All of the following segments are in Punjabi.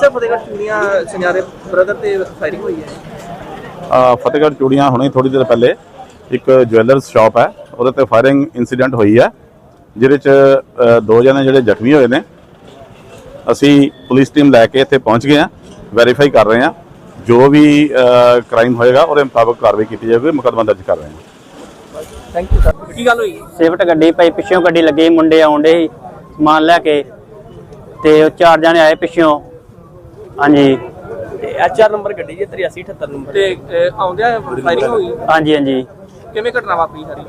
ਸਰ ਫਤਿਹਗੜ੍ਹ ਚੂੜੀਆਂ ਸੁਨਿਆਰੇ ਬ੍ਰਦਰ ਤੇ ਫਾਇਰਿੰਗ ਹੋਈ ਹੈ ਫਤਿਹਗੜ੍ਹ ਚੂੜੀਆਂ ਹੁਣੇ ਥੋੜੀ ਦੇਰ ਪਹਿਲੇ ਇੱਕ ਜੁਐਲਰਸ ਸ਼ਾਪ ਹੈ ਉਹਦੇ ਤੇ ਫਾਇਰਿੰਗ ਇਨਸੀਡੈਂਟ ਹੋਈ ਹੈ ਜਿਹਦੇ ਚ ਦੋ ਜਣੇ ਜਿਹੜੇ ਜ਼ਖਮੀ ਹੋਏ ਨੇ ਅਸੀਂ ਪੁਲਿਸ ਟੀਮ ਲੈ ਕੇ ਇੱਥੇ ਪਹੁੰਚ ਗਏ ਹਾਂ ਵੈਰੀਫਾਈ ਕਰ ਰਹੇ ਹਾਂ ਜੋ ਵੀ ਕ੍ਰਾਈਮ ਹੋਏਗਾ ਉਹਦੇ ਮੁਤਾਬਕ ਕਾਰਵਾਈ ਕੀਤੀ ਜਾਵੇਗੀ ਮੁਕੱਦਮਾ ਦਰਜ ਕਰ ਰਹੇ ਹਾਂ। ਥੈਂਕ ਯੂ ਸਰ ਕੀ ਗੱਲ ਹੋਈ? ਸਿਫਟ ਗੱਡੀ ਪਈ ਪਿੱਛੋਂ ਗੱਡੀ ਲੱਗੀ ਮੁੰਡੇ ਆਉਂਦੇ ਸੀ ਸਮਾਨ ਲੈ ਕੇ ਤੇ ਉਹ ਚਾਰ ਜਣੇ ਆਏ ਪਿੱਛੋਂ ਹਾਂਜੀ। ਤੇ ਐਚਆਰ ਨੰਬਰ ਗੱਡੀ ਜੇ 8378 ਨੰਬਰ। ਤੇ ਅਹ, ਆਉਂਦਿਆਂ ਫਾਇਰਿੰਗ ਹੋਈ? ਹਾਂਜੀ ਹਾਂਜੀ। ਕਿਵੇਂ ਘਟਨਾ ਵਾਪਰੀ ਸਾਰੀ?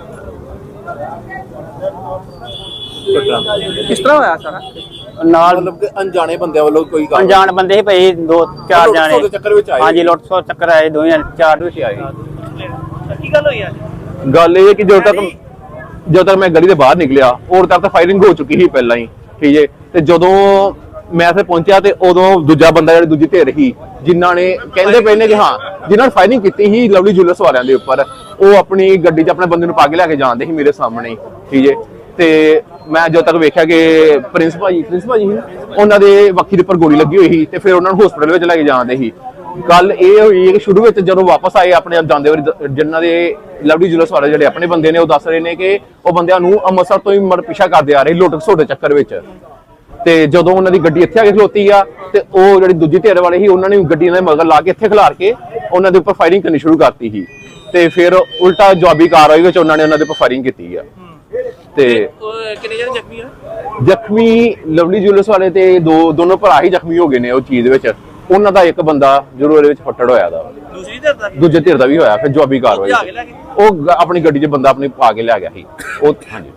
ਕਿਸ ਤਰ੍ਹਾਂ ਹੋਇਆ ਸਾਰਾ? ਨਾਲ ਮਤਲਬ ਕਿ ਅਣਜਾਣੇ ਬੰਦਿਆਂ ਵੱਲੋਂ ਕੋਈ ਗੱਲ? ਅਣਜਾਣ ਬੰਦੇ ਸੀ ਪਈ ਦੋ ਚਾਰ ਜਣੇ। ਦੇ ਚੱਕਰ ਵਿੱਚ ਆਏ? ਹਾਂਜੀ ਲੁੱਟ ਖੋਹ ਚੱਕਰ ਆਏ ਦੋਵੇਂ ਜਣੇ, ਚਾਰ ਦੋ ਸੀ ਆਏ। ਕੀ ਗੱਲ ਹੋਈ ਅੱਜ ਗੱਲ ਇਹ ਹੈ ਕਿ ਜਦੋਂ ਤੱਕ ਜਦੋਂ ਤੱਕ ਮੈਂ ਗਲੀ ਦੇ ਬਾਹਰ ਨਿਕਲਿਆ ਉਦੋਂ ਤੱਕ ਤਾਂ ਫਾਇਰਿੰਗ ਹੋ ਚੁੱਕੀ ਸੀ ਪਹਿਲਾਂ ਹੀ ਠੀਕ ਹੈ ਤੇ ਜਦੋਂ ਮੈਂ ਇੱਥੇ ਪਹੁੰਚਿਆ ਤੇ ਉਦੋਂ ਦੂਜਾ ਬੰਦਾ ਜਿਹੜੀ ਦੂਜੀ ਧਿਰ ਸੀ, ਜਿਨ੍ਹਾਂ ਨੇ ਕਹਿੰਦੇ ਪਏ ਨੇ ਕਿ ਹਾਂ, ਜਿਨ੍ਹਾਂ ਨੇ ਫਾਇਰਿੰਗ ਕੀਤੀ ਸੀ ਲਵਲੀ ਜੁਲਸ ਵਾਲਿਆਂ ਦੇ ਉੱਪਰ, ਉਹ ਆਪਣੀ ਗੱਡੀ 'ਚ ਆਪਣੇ ਬੰਦੇ ਨੂੰ ਪਾ ਕੇ ਲੈ ਕੇ ਜਾਂਦੇ ਸੀ ਮੇਰੇ ਸਾਹਮਣੇ ਠੀਕ ਹੈ। ਤੇ ਮੈਂ ਜਦੋਂ ਤੱਕ ਵੇਖਿਆ ਕਿ ਪ੍ਰਿੰਸ ਭਾਜੀ ਪ੍ਰਿੰਸ ਭਾਜੀ ਉਹਨਾਂ ਦੇ ਵੱਖੀ ਦੇ ਉੱਪਰ ਗੋਲੀ ਲੱਗੀ ਹੋਈ ਸੀ ਤੇ ਫਿਰ ਉਹਨਾਂ ਨੂੰ ਹਸਪੀਟਲ ਵਿੱਚ ਲੈ ਕੇ ਜਾਂਦੇ ਸੀ। ਗੱਲ ਇਹ ਹੋਈ ਕਿ ਸ਼ੁਰੂ ਵਿੱਚ ਜਦੋਂ ਵਾਪਸ ਆਏ ਆਪਣੇ ਆਪ ਜਾਂਦੇ ਵਾਰੀ ਦ- ਜਿਨ੍ਹਾਂ ਦੇ ਲਵਲੀ ਜੁਲਸ ਵਾਲੇ ਜਿਹੜੇ ਆਪਣੇ ਬੰਦੇ ਨੇ, ਉਹ ਦੱਸ ਰਹੇ ਨੇ ਕਿ ਉਹ ਬੰਦਿਆਂ ਨੂੰ ਅੰਮ੍ਰਿਤਸਰ ਤੋਂ ਹੀ ਮਰ ਪਿੱਛਾ ਕਰਦੇ ਆ ਰਹੇ ਲੁੱਟ ਖਸੁੱਟ ਚੱਕਰ ਵਿੱਚ। ਤੇ ਜਦੋਂ ਉਹਨਾਂ ਦੀ ਗੱਡੀ ਇੱਥੇ ਆ ਕੇ ਖਲੋਤੀ ਆ ਤੇ ਉਹ ਜਿਹੜੀ ਦੂਜੀ ਧਿਰ ਵਾਲੇ ਸੀ ਉਹਨਾਂ ਨੇ ਗੱਡੀ ਦੇ ਮਗਰ ਲਾ ਕੇ ਇੱਥੇ ਖਿਲਾਰ ਕੇ ਉਹਨਾਂ ਦੇ ਉੱਪਰ ਫਾਇਰਿੰਗ ਕਰਨੀ ਸ਼ੁਰੂ ਕਰਤੀ ਸੀ। ਤੇ ਫਿਰ ਉਲਟਾ ਜਵਾਬੀ ਕਾਰਵਾਈ ਵਿੱਚ ਉਹਨਾਂ ਨੇ ਉਹਨਾਂ ਦੇ ਉੱਪਰ ਫਾਇਰਿੰਗ ਕੀਤੀ ਆ। ਤੇ ਕਿੰਨੇ ਜਣੇ ਜ਼ਖਮੀ ਆ? ਜ਼ਖਮੀ ਲਵਲੀ ਜੁਲਸ ਵਾਲੇ ਤੇ ਦੋ ਦੋਨੋਂ ਭਰਾ ਹੀ ਜ਼ਖਮੀ ਹੋ ਗਏ ਨੇ ਉਹ ਚੀਜ਼ ਵਿੱਚ। ਉਹਨਾਂ ਦਾ ਇੱਕ ਬੰਦਾ ਜ਼ਰੂਰ ਇਹਦੇ ਵਿੱਚ ਫੱਟੜ ਹੋਇਆ ਦਾ। ਦੂਸਰੀ ਧਿਰ ਦਾ? ਦੂਜੇ ਧਿਰ ਦਾ ਵੀ ਹੋਇਆ ਫਿਰ ਜਵਾਬੀ ਕਾਰਵਾਈ ਲੈ? ਉਹ ਆਪਣੀ ਗੱਡੀ 'ਚ ਬੰਦਾ ਆਪਣੀ ਪਾ ਕੇ ਲਿਆ ਗਿਆ ਸੀ। ਉਹ ਹਾਂਜੀ।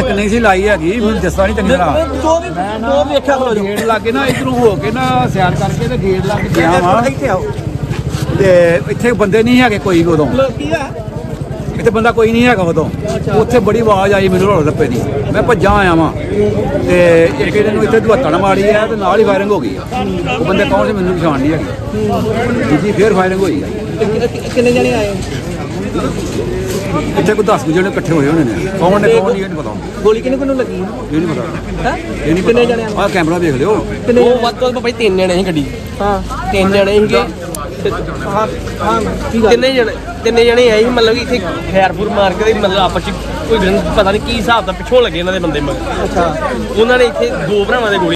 ਨਹੀਂ ਸੀ ਲਾਈ ਹੈਗੀ ਮੈਨੂੰ ਦੱਸਦਾ ਨਹੀਂ ਚੰਗੀ ਤਰ੍ਹਾਂ। ਦੋ ਵੀ ਦੋ ਵੇਖਿਆ ਖਲੋ ਜੋ। ਗੇਟ ਲਾ ਕੇ ਨਾ ਇਧਰੋਂ ਹੋ ਕੇ ਨਾ ਸਿਆਰ ਕਰਕੇ ਤੇ ਗੇਟ ਲਾ ਕੇ ਗਿਆ ਵਾਂ। ਇੱਥੇ ਆਓ। ਤੇ ਇੱਥੇ ਬੰਦੇ ਨਹੀਂ ਹੈਗੇ ਕੋਈ ਵੀ ਉਦੋਂ। ਆ? ਇੱਥੇ ਬੰਦਾ ਕੋਈ ਨਹੀਂ ਹੈਗਾ ਉਦੋਂ। ਉੱਥੇ ਬੜੀ ਆਵਾਜ਼ ਆਈ ਮੈਨੂੰ ਰੋਲ ਲੱਪੇ ਦੀ। ਮੈਂ ਭੱਜਾਂ ਆਇਆ ਵਾਂ। ਤੇ ਇੱਕ ਇਹਦੇ ਨੂੰ ਇੱਥੇ ਦੁਹੱਤਣ ਮਾਰੀ ਆ ਤੇ ਨਾਲ ਹੀ ਫਾਇਰਿੰਗ ਹੋ ਗਈ ਆ। ਉਹ ਬੰਦੇ ਕੌਣ ਸੀ ਮੈਨੂੰ ਪਛਾਣ ਨਹੀਂ ਹੈਗੀ। ਦੂਜੀ ਫੇਰ ਫਾਇਰਿੰਗ ਹੋਈ ਆ। ਕਿੰਨੇ ਜਣੇ ਆਏ? ਇੱਥੇ ਕੋਈ 10 ਜਣੇ ਇਕੱਠੇ ਹੋਏ ਹੋਣੇ ਨੇ। ਕੌਣ ਨੇ ਕੌਣ ਨਹੀਂ ਇਹ ਨਹੀਂ ਪਤਾ ਗੋਲੀ ਕਿੰਨੇ ਕਿੰਨੂੰ ਲੱਗੀ? ਇਹ ਨਹੀਂ ਪਤਾ। ਹੈ? ਇਹ ਨਹੀਂ ਕਿੰਨੇ ਜਣੇ ਆਹ ਕੈਮਰਾ ਦੇਖ ਲਿਓ। ਉਹ ਵੱਧ ਤੋਂ ਵੱਧ ਭਾਈ ਤਿੰਨ ਜਣੇ ਸੀ ਗੱਡੀ। ਹਾਂ। ਤਿੰਨ ਜਣੇ ਸੀਗੇ ਤੇ- ਹਾਂ ਹਾਂ ਕੀ ਗੱਲ? ਤਿੰਨੇ ਜਣੇ ਤਿੰਨੇ ਜਣੇ ਆਏ ਸੀ ਮਤਲਬ ਕਿ ਇੱਥੇ ਖੈਰਪੁਰ ਮਾਰ ਕੇ ਤੇ ਮਤਲਬ ਆਪਸ ਚ ਕੋਈ ਗੱਲ- ਪਤਾ ਨਹੀਂ ਕੀ ਹਿਸਾਬ ਦਾ ਪਿੱਛੋਂ ਲੱਗੇ ਇਹਨਾਂ ਦੇ ਬੰਦੇ ਮਗਰ। ਅੱਛਾ। ਉਹਨਾਂ ਨੇ ਇੱਥੇ ਦੋ ਭਰਾਵਾਂ ਦੇ ਗੋਲੀ